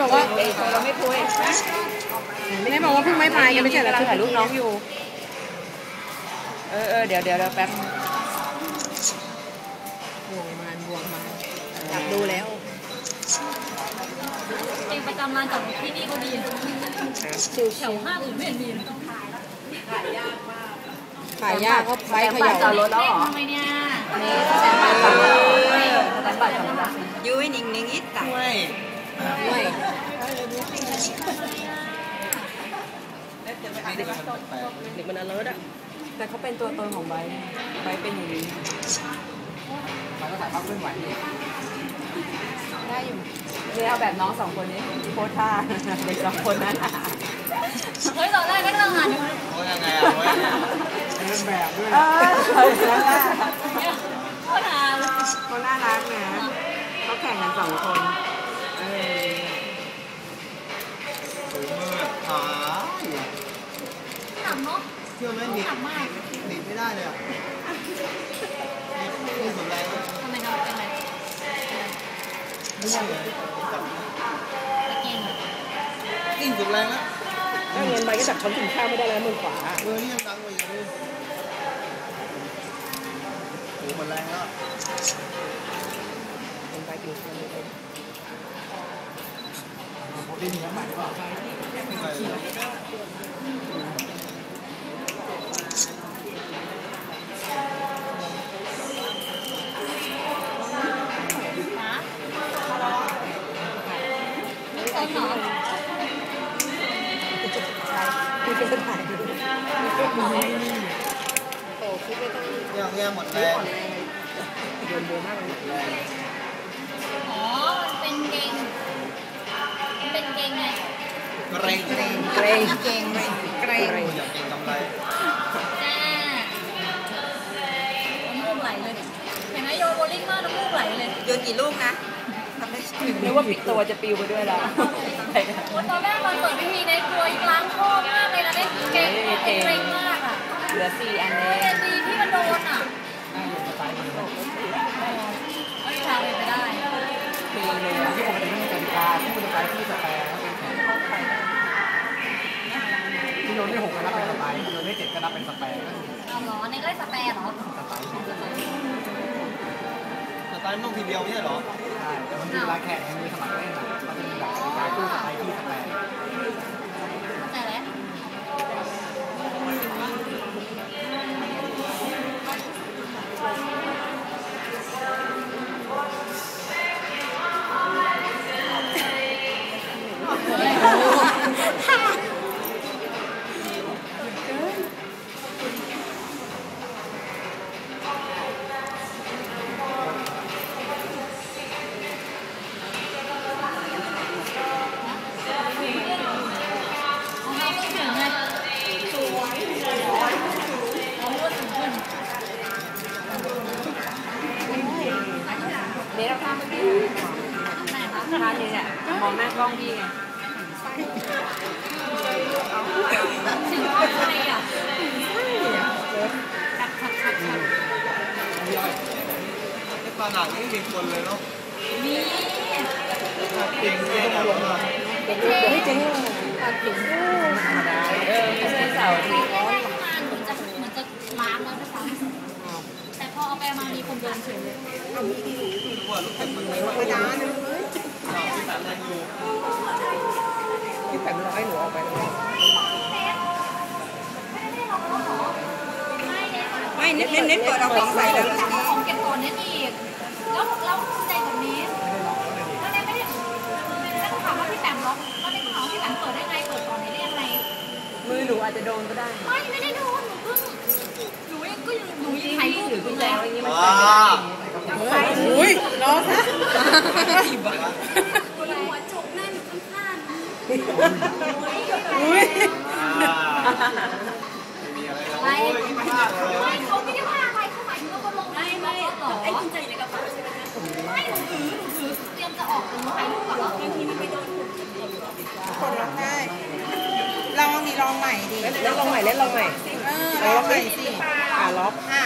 บอกว่าเราไม่คุยไหนบอกว่าเพิ่งไม่พายกันไม่ใช่เหรอถ่ายรูปน้องอยู่ เออเออเดี๋ยวเดี๋ยวเดี๋ยวแป๊บบวงมันบวงมันอยากดูแล้วเองประจำร้านจอดรถที่นี่ก็ดีชิวแถวห้างอื่นไม่เห็นมีๆขายยากก็ใบเขย่าจอดรถแล้วเหรอทำไมเนี่ยนี่แสนบาทก่อนแสนบาทก่อนนะยูไอ้หนิงหนิงอีตาย ไม่เด็กมันอเลิร์ดอะแต่เขาเป็นตัวตนของไบร์ทไบร์ทเป็นอย่างนี้ได้อยู่นี่เอาแบบน้องสองคนนี้โพสท่าเด็กสองคนนะเฮ้ยตอนแรกก็กำลังอ่านอยู่โอ้ยยังไงอะเว้ยเออนั่นแหละก็นานเขาน่ารักนะเขาแข่งกันสองคน เออสูงมืดขาหนักเนาะเชื่อไหมหนีหนักมากหนีไม่ได้เลยอะนี่สุดแรงแล้วทำไมเราเป็นไรไม่ใช่เลยจับเกียงนี่สุดแรงแล้วถ้าเงินใบก็จับช้อนกินข้าวไม่ได้แล้วมือขวาเออนี่ยังดังกว่าอยู่เลยโอ้โหหมดแรงแล้วเงินใบกินข้าวไม่ได้ นะต้นเห เกงไงเกรงเกรงเกรงเก่งเกรงอยากเกรงกำไรน้ำมูกไหลเลยเห็นไหมโยโบลิ่งมากน้ำมูกไหลเลยโยนกี่ลูกนะนึกว่าปิดตัวจะปิวไปด้วยแล้วตอนแรกตอนเปิดพิธีในครัวล้างคอมากเลยนะได้เก่งเกรงมากอะเหลือสี่อันเอแต่งดีที่มันโดนอะไม่มีทางเป็นไปได้คือเลยที่ปกติไม่มีกติกาที่คุณจะไปที่สแปร นแข่งที่โดนได้หกก็นับเป็นสไปร์ที่โดนได้เจ็ดก็นับเป็นสแปร์ก็คือเอาเหรอในไล่สแปร์เหรอสไปร์แต่ตอนนี้ต้องทีเดียวไม่ใช่เหรอ ใช่ แต่มันมีเวลาแข่งมันมีสมัครเล่น มองหน้ากล้องพี่ไงถึงว่าใครอะขัดขัดขัดขัดไอ้ปลาหนักนี่มีคนเลยเนาะมีเก่งเก่งแบบว่าเด็กเฮ้ยเจ๊งตัดถึงธรรมดาเออไม่ใช่เสาร์อาแรที่กแรกๆมาเหมือนจะเหมือนจะล้างแล้วด้วยซ้ำแต่พอเอาไปมามีคนเดินเฉยเลยว่าลูกเต็มมันไม่ว่าไม่ได้เลยที่สามแรงอยู่ที่แปดร้อยหนูเอาไปแล้วไม่เน้นเน้นเน้นเปิดเอาของใส่แล้วของเก็บก่อนเนี่ยอีกแล้วแล้วใจแบบนี้แล้วเนี่ไม่ได้แล้วถามว่าพี่แปมล็อกแล้วเนี่ยก็ถามว่าพี่แปมเปิดได้ไงเปิดก่อนไหนได้ยังไงมือหนูอาจจะโดนก็ได้ ไม่ไม่ได้โดนหนูเพิ่งหนูยังก็ยังหนูยังถ่ายรูพี่ปอกุญแจไว้อย่างนี้มันอ่าอุ้ยน้องซะ หัวจุกหน้าอยู่ข้างๆนะ อุ้ยอ่าไม่มีอะไรแล้วไม่โอ้ยคิดมากเลยไม่เขาไม่ได้ว่าอะไรเขาหมายถึงว่าเขาลงไม่ไม่หรอไอ้กุญแจอยู่ในกระเป๋าใช่ไหมไม่หนูถือหนูถือเตรียมจะออกแต่หนูถ่ายรูปก่อนแล้วบางทีมันไปโดนหุ่นกดล็อกได้ลองนี่ลองใหม่ดิเล่นลองใหม่เล่นลองใหม่เออลองใหม่สิอ่าล็อกอะ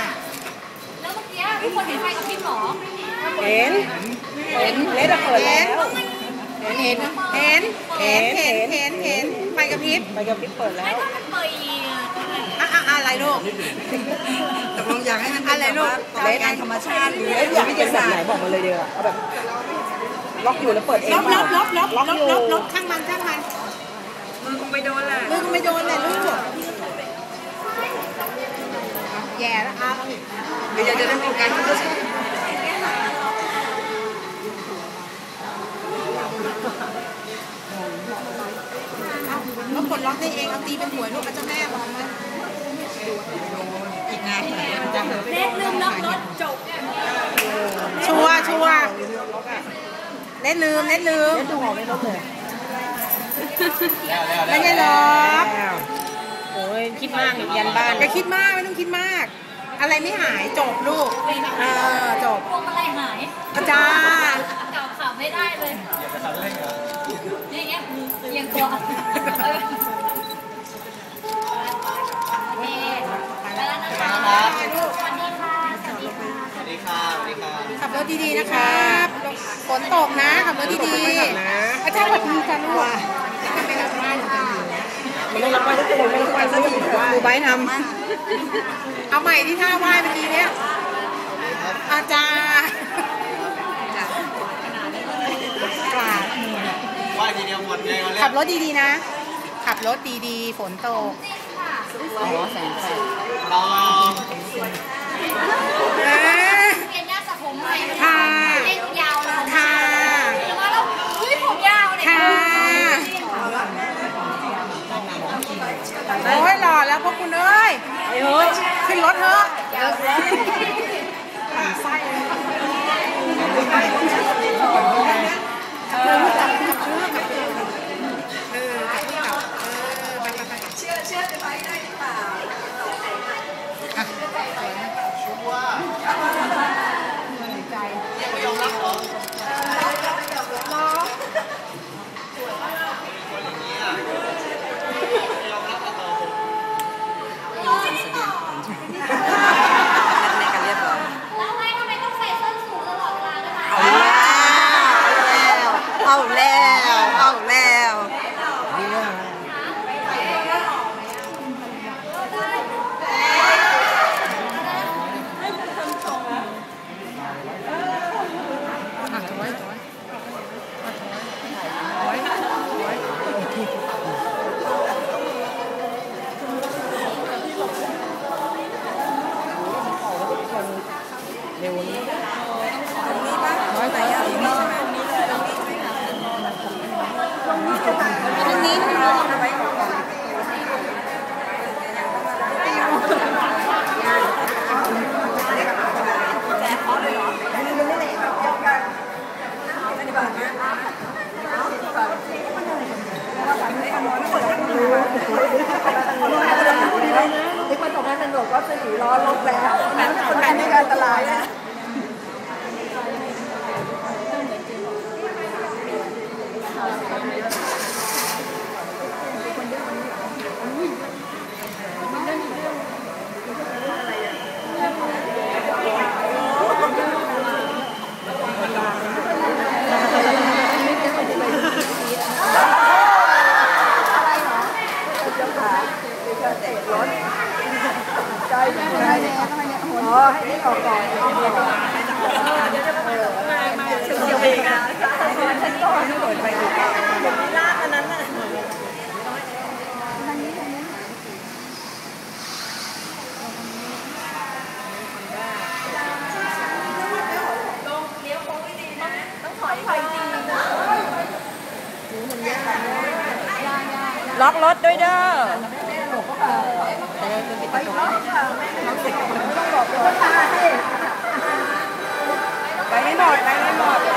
แล้วเมื่อกี้ทุกคนเห็นไฟกับพริบหรอเห็นเห็นเล่นอะเปิดแล้วแเห็นเห็นเห็นเห็นเห็นเห็นเห็นไฟกระพริบไปกับพริบเปิดแล้วไม่ถ้ามันเปิดอีกอะอะอะไรลูก ตกลงอยากให้มันเป็อะนไรแบบลูกว่าปล่อยงานธรรมชาติหรือเอ้ยอยากให้เป็นแบบไหนบอกมาเลยเดียวเอาแบบล็อกอยู่แล้วเปิดเองลบลบลบลบลล็อบกลอยู่บลบช่างมันช่างมันมือคงไปโดนแหละมือก็ไม่โดนเลยลูกแย่แล้วอะหรืออยากจะได้โฟกัสก็ใช่ แล้วกดล็อกได้เองเอาตีเป็นหวยลูกเจ้าแม่บอกมันอีกงานไหนมันจะเน็ตลืมล็อกรถจบชัวชัวร์เน็ตลืมเน็ตลืมดูออกไม่ลบเลยไม่ได้ล็อกโอ้ยคิดมากยันบ้านอย่าคิดมากไม่ต้องคิดมาก อะไรไม่หายจบลูกเออจบพวงมาลัยหายจ้าเก่าข่า ไม่ได้เลยนี่เงี้ยเอียงตัวโอเคไปแล้วนะคะสวัสดีค่ะ สวัสดีค่ะ สวัสดีค่ะ สวัสดีค่ะ ขับรถดีๆ นะครับฝนตกนะ ขับรถดีๆอาจารย์สวัสดีจ้าลูกไปกลับบ้านมันต้องรับไปทุกคนไม่ต้องไปสักทีว่าครูไบทเอาใหม่ที่ท่าไหว้เมื่อกี้เนี้ยอาจารย์กราบ ว่าทีเดียวหมดเลยวันแรขักบรถดีๆนะ ขับรถดีๆ ฝนตกำอ๋อแสงแสงรอเอ๊ะเปลี่ยนหน้าสระผมใหม่ค่ะให้ยาวเลยค่ะ ใจไม่ได้เนี่ยอ๋อ ให้ได้เอาก่อนมาเชียวเองอะฉันก่อนเปิดไปดูเดี๋ยวมีลากอันนั้นน่ะล็อกรถด้วยไปไม่หมดไปไม่